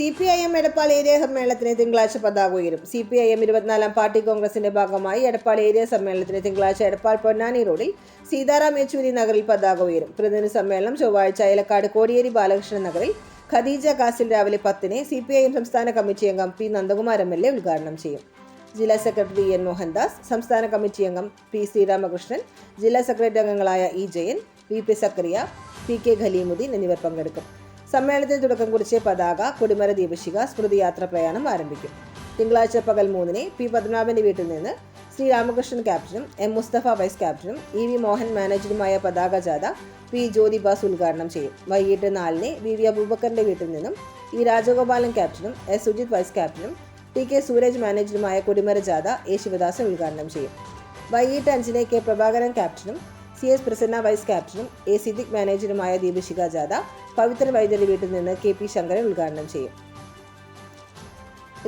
C P I M Edappal area സമ്മേളനത്തിന് തിങ്കളാഴ്ച പതാക ഉയരും. സി പി ഐ എം ഇരുപത്തിനാലാം പാർട്ടി കോൺഗ്രസിന്റെ ഭാഗമായി എടപ്പാൾ ഏരിയ സമ്മേളനത്തിന് തിങ്കളാഴ്ച എടപ്പാൾ പൊന്നാനി റോഡിൽ സീതാറാം യെച്ചൂരി നഗറിൽ പതാക ഉയരും. പ്രതിനിധി സമ്മേളനം ചൊവ്വാഴ്ച ഏലക്കാട് കോടിയേരി ബാലകൃഷ്ണൻ നഗറിൽ ഖദീജ കാസിൽ രാവിലെ പത്തിന് സി പി ഐ എം സംസ്ഥാന കമ്മിറ്റി അംഗം P Nandakumar M L A ഉദ്ഘാടനം ചെയ്യും. ജില്ലാ സെക്രട്ടറി എൻ മോഹൻദാസ് സംസ്ഥാന കമ്മിറ്റി അംഗം പി ശ്രീരാമകൃഷ്ണൻ ജില്ലാ സെക്രട്ടറി അംഗങ്ങളായ E Jayan V P Zakariya P K Khaleemuddeen എന്നിവർ പങ്കെടുക്കും. സമ്മേളനത്തിന് തുടക്കം കുറിച്ച് പതാക കൊടിമര ദീപശിക സ്മൃതിയാത്ര പ്രയാണം ആരംഭിക്കും. തിങ്കളാഴ്ച പകൽ മൂന്നിന് പി പത്മനാഭന്റെ വീട്ടിൽ നിന്ന് ശ്രീ രാമകൃഷ്ണൻ ക്യാപ്റ്റനും എം മുസ്തഫ വൈസ് ക്യാപ്റ്റനും ഇ വി മോഹൻ മാനേജറുമായ പതാക ജാഥ പി ജ്യോതിബാസ് ഉദ്ഘാടനം ചെയ്യും. വൈകിട്ട് നാലിന് വി വി അബൂബക്കറിന്റെ വീട്ടിൽ നിന്നും ഇ രാജഗോപാലൻ ക്യാപ്റ്റനും എസ് സുജിത് വൈസ് ക്യാപ്റ്റനും ടി കെ സൂരജ് മാനേജറുമായ കൊടിമര ജാഥ എ ശിവദാസൻ ഉദ്ഘാടനം ചെയ്യും. വൈകിട്ട് അഞ്ചിന് കെ പ്രഭാകരൻ ക്യാപ്റ്റനും സി എസ് പ്രസന്ന വൈസ് ക്യാപ്റ്റനും എ സിദ്ദിഖ് മാനേജറുമായ ദീപശിക ജാഥ പവിത്ര വൈദ്യരുടെ വീട്ടിൽ നിന്ന് കെ പി ശങ്കരൻ ഉദ്ഘാടനം ചെയ്യും.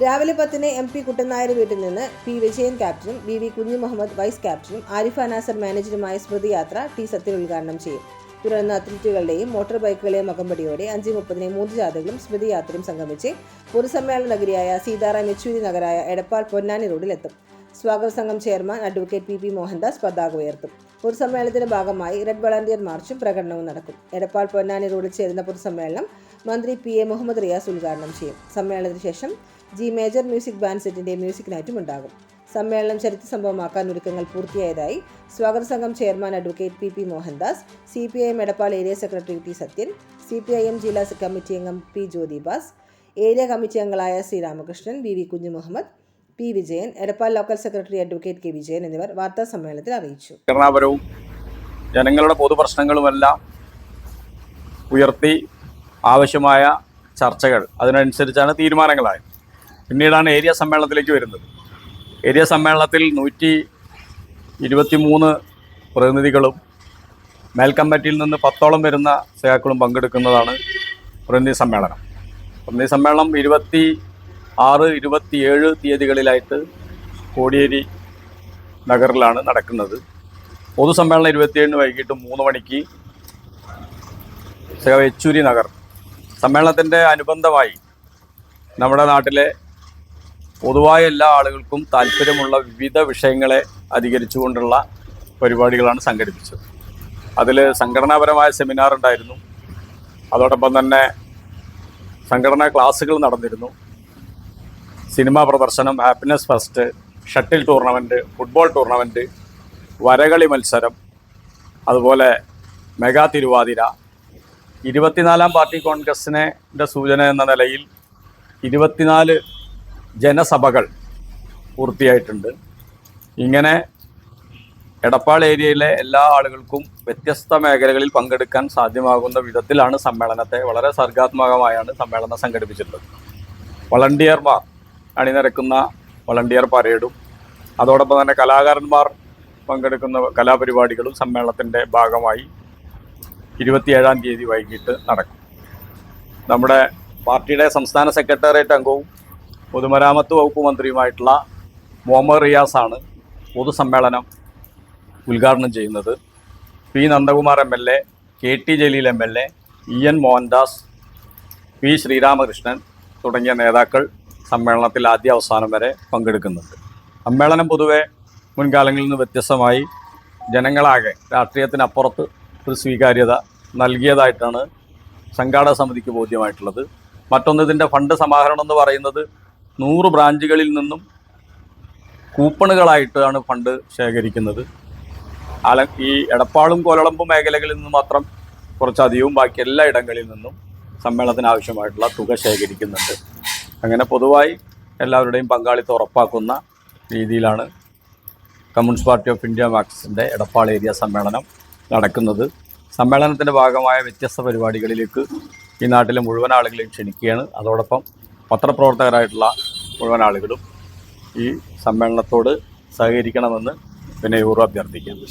രാവിലെ പത്തിന് എം പി കുട്ടനായർ വീട്ടിൽ നിന്ന് പി വിജയൻ ക്യാപ്റ്റനും B V Kunhu Muhammad vice ക്യാപ്റ്റനും ആരിഫ നാസർ മാനേജറുമായ സ്മൃതി യാത്ര ടി സത്യൻ ഉദ്ഘാടനം ചെയ്യും. തുടർന്ന് അത്ലറ്റുകളുടെയും മോട്ടോർ ബൈക്കുകളെയും അകമ്പടിയോടെ അഞ്ച് മുപ്പതിന് മൂന്ന് ജാഥകളും സ്മൃതി യാത്രയും സംഗമിച്ച് പൊതുസമ്മേളന നഗരിയായ സീതാറാം യെച്ചൂരി നഗരായ എടപ്പാൾ പൊന്നാനി റോഡിലെത്തും. സ്വാഗത സംഘം chairman advocate P P Mohandas പതാക ഉയർത്തും. പൊതുസമ്മേളനത്തിന്റെ ഭാഗമായി റെഡ് വളണ്ടിയർ മാർച്ചും പ്രകടനവും നടക്കും. എടപ്പാൾ പൊന്നാനി റോഡിൽ ചേരുന്ന പൊതുസമ്മേളനം മന്ത്രി പി എ മുഹമ്മദ് റിയാസ് ഉദ്ഘാടനം ചെയ്യും. സമ്മേളനത്തിന് ശേഷം ജി മേജർ മ്യൂസിക് ബാൻഡ് സെറ്റിന്റെ മ്യൂസിക് നൈറ്റും ഉണ്ടാകും. സമ്മേളനം ചരിത്ര സംഭവമാക്കാൻ ഒരുക്കങ്ങൾ പൂർത്തിയായതായി സ്വാഗത സംഘം chairman advocate P P Mohandas C P I M Edappal area secretary T Sathyan C P I M ജില്ലാ കമ്മിറ്റി അംഗം പി ജ്യോതിബാസ് ഏരിയ കമ്മിറ്റി അംഗങ്ങളായ Sreeramakrishnan Ramakrishnan V V Kunhu Muhammad P Vijayan Edappal local secretary advocate K Vijayan എന്നിവർ വാർത്താ സമ്മേളനത്തിൽ അറിയിച്ചു. ഭരണപരവും ജനങ്ങളുടെ പൊതുപ്രശ്നങ്ങളുമെല്ലാം ഉയർത്തി ആവശ്യമായ ചർച്ചകൾ അതിനനുസരിച്ചാണ് തീരുമാനങ്ങളായത്. പിന്നീടാണ് ഏരിയ സമ്മേളനത്തിലേക്ക് വരുന്നത്. ഏരിയ സമ്മേളനത്തിൽ നൂറ്റി ഇരുപത്തി മൂന്ന് പ്രതിനിധികളും മേൽക്കമ്മിറ്റിയിൽ നിന്ന് പത്തോളം വരുന്ന സേവാക്കളും പങ്കെടുക്കുന്നതാണ് പ്രതിനിധി സമ്മേളനം. പ്രതിനിധി സമ്മേളനം ഇരുപത്തി ആറ് ഇരുപത്തിയേഴ് തീയതികളിലായിട്ട് കോടിയേരി നഗറിലാണ് നടക്കുന്നത്. പൊതുസമ്മേളനം ഇരുപത്തിയേഴിന് വൈകിട്ട് മൂന്ന് മണിക്ക് യെച്ചൂരി നഗർ. സമ്മേളനത്തിന്റെ അനുബന്ധമായി നമ്മുടെ നാട്ടിലെ പൊതുവായ എല്ലാ ആളുകൾക്കും താല്പര്യമുള്ള വിവിധ വിഷയങ്ങളെ അധികരിച്ചുകൊണ്ടുള്ള പരിപാടികളാണ് സംഘടിപ്പിച്ചത്. അതിൽ സംഘടനാപരമായ സെമിനാർ ഉണ്ടായിരുന്നു അതോടൊപ്പം തന്നെ സംഘടനാ ക്ലാസ്സുകൾ നടന്നിരുന്നു. സിനിമാ പ്രദർശനം happiness first shuttle tournament football tournament വരകളി മത്സരം അതുപോലെ മെഗാ തിരുവാതിര. ഇരുപത്തിനാലാം പാർട്ടി കോൺഗ്രസിനെ സൂചന എന്ന നിലയിൽ ഇരുപത്തിനാല് ജനസഭകൾ പൂർത്തിയായിട്ടുണ്ട്. ഇങ്ങനെ എടപ്പാൾ ഏരിയയിലെ എല്ലാ ആളുകൾക്കും വ്യത്യസ്ത മേഖലകളിൽ പങ്കെടുക്കാൻ സാധ്യമാകുന്ന വിധത്തിലാണ് സമ്മേളനത്തെ വളരെ സർഗാത്മകമായാണ് സമ്മേളനം സംഘടിപ്പിച്ചിട്ടുള്ളത്. വളണ്ടിയർമാർ അണിനിരക്കുന്ന വളണ്ടിയർ പരേഡും അതോടൊപ്പം തന്നെ കലാകാരന്മാർ പങ്കെടുക്കുന്ന കലാപരിപാടികളും സമ്മേളനത്തിന്റെ ഭാഗമായി ഇരുപത്തിയേഴാം തീയതി വൈകിട്ട് നടക്കും. നമ്മുടെ പാർട്ടിയുടെ സംസ്ഥാന സെക്രട്ടേറിയറ്റ് അംഗവും പൊതുമരാമത്ത് വകുപ്പ് മന്ത്രിയുമായിട്ടുള്ള മുഹമ്മദ് റിയാസാണ് പൊതുസമ്മേളനം ഉദ്ഘാടനം ചെയ്യുന്നത്. P Nandakumar M L A K T Jaleel M L A E N Mohandas P Sreeramakrishnan തുടങ്ങിയ നേതാക്കൾ സമ്മേളനത്തിൽ ആദ്യ അവസാനം വരെ പങ്കെടുക്കുന്നുണ്ട്. സമ്മേളനം പൊതുവെ മുൻകാലങ്ങളിൽ നിന്ന് വ്യത്യസ്തമായി ജനങ്ങളാകെ രാഷ്ട്രീയത്തിനപ്പുറത്ത് ഒരു സ്വീകാര്യത നൽകിയതായിട്ടാണ് സംഘാടക സമിതിക്ക് ബോധ്യമായിട്ടുള്ളത്. മറ്റൊന്ന് ഇതിന്റെ ഫണ്ട് സമാഹരണം എന്ന് പറയുന്നത് നൂറ് ബ്രാഞ്ചുകളിൽ നിന്നും കൂപ്പണുകളായിട്ടാണ് ഫണ്ട് ശേഖരിക്കുന്നത്. അല ഈ എടപ്പാളും കോലളമ്പും മേഖലകളിൽ നിന്ന് മാത്രം കുറച്ചധികവും ബാക്കി എല്ലാ ഇടങ്ങളിൽ നിന്നും സമ്മേളനത്തിന് ആവശ്യമായിട്ടുള്ള തുക ശേഖരിക്കുന്നുണ്ട്. അങ്ങനെ പൊതുവായി എല്ലാവരുടെയും പങ്കാളിത്തം ഉറപ്പാക്കുന്ന രീതിയിലാണ് കമ്മ്യൂണിസ്റ്റ് പാർട്ടി ഓഫ് ഇന്ത്യ മാർക്സിന്റെ എടപ്പാൾ ഏരിയ സമ്മേളനം നടക്കുന്നത്. സമ്മേളനത്തിന്റെ ഭാഗമായ വ്യത്യസ്ത പരിപാടികളിലേക്ക് ഈ നാട്ടിലെ മുഴുവൻ ആളുകളെയും ക്ഷണിക്കുകയാണ്. അതോടൊപ്പം പത്രപ്രവർത്തകരായിട്ടുള്ള മുഴുവൻ ആളുകളും ഈ സമ്മേളനത്തോട് സഹകരിക്കണമെന്ന് വിനയപൂർവം അഭ്യർത്ഥിക്കുന്നു.